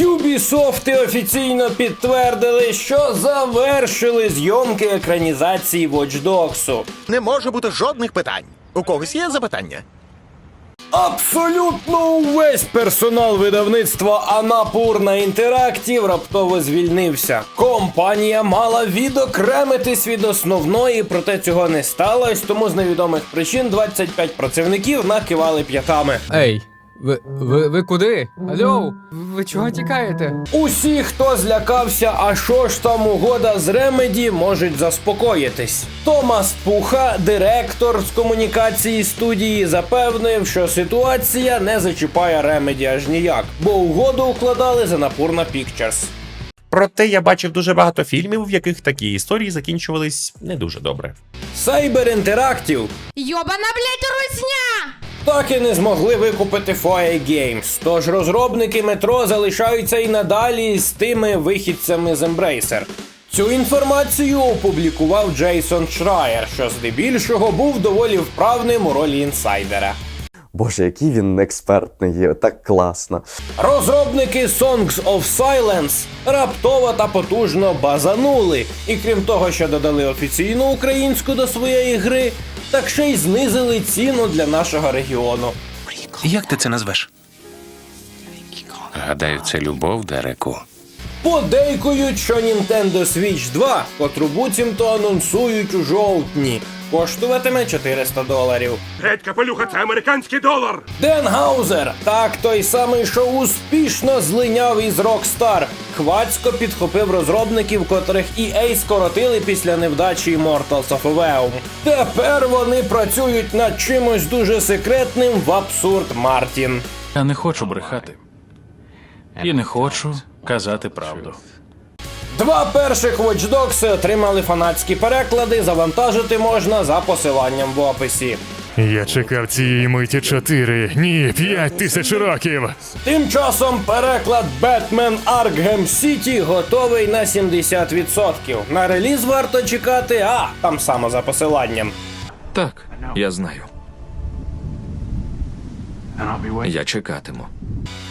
Ubisoft офіційно підтвердили, що завершили зйомки екранізації Watch Dogs. Не може бути жодних питань. У когось є запитання? Абсолютно увесь персонал видавництва Анапурна Інтерактів раптово звільнився. Компанія мала відокремитись від основної, проте цього не сталося, тому з невідомих причин 25 працівників накивали п'ятами. Ей, ви, ви, ви куди? Алло, ви чого тікаєте? Усі, хто злякався, а що ж там угода з Ремеді, можуть заспокоїтись. Томас Пуха, директор з комунікації студії, запевнив, що ситуація не зачіпає Ремеді аж ніяк, бо угоду укладали за Напурна Pictures. Проте я бачив дуже багато фільмів, в яких такі історії закінчувались не дуже добре. Cyber Interactive Йобана, блядь, русня! Так і не змогли викупити FOA Games, тож розробники метро залишаються і надалі з тими вихідцями з Embracer. Цю інформацію опублікував Джейсон Шрайер, що здебільшого був доволі вправним у ролі інсайдера. Боже, який він експертний є, так класно. Розробники Songs of Silence раптово та потужно базанули, і крім того, що додали офіційну українську до своєї гри, так ще й знизили ціну для нашого регіону. Як ти це назвеш? Гадаю, це любов, Дереку. Подейкують, що Nintendo Switch 2, котру буцімто анонсують у жовтні, коштуватиме 400 доларів. Геть капелюха, це американський долар! Ден Гаузер, так той самий, що успішно злиняв із Rockstar, хвацько підхопив розробників, котрих EA скоротили після невдачі Immortals of Aveum. Тепер вони працюють над чимось дуже секретним в Абсурд Мартін. Я не хочу брехати. І не хочу казати правду. Два перших Watch Dogs отримали фанатські переклади, завантажити можна за посиланням в описі. Я чекав цієї миті чотири, ні, п'ять тисяч років. Тим часом переклад Batman Arkham City готовий на 70%. На реліз варто чекати, а там само за посиланням. Так, я знаю. Я чекатиму.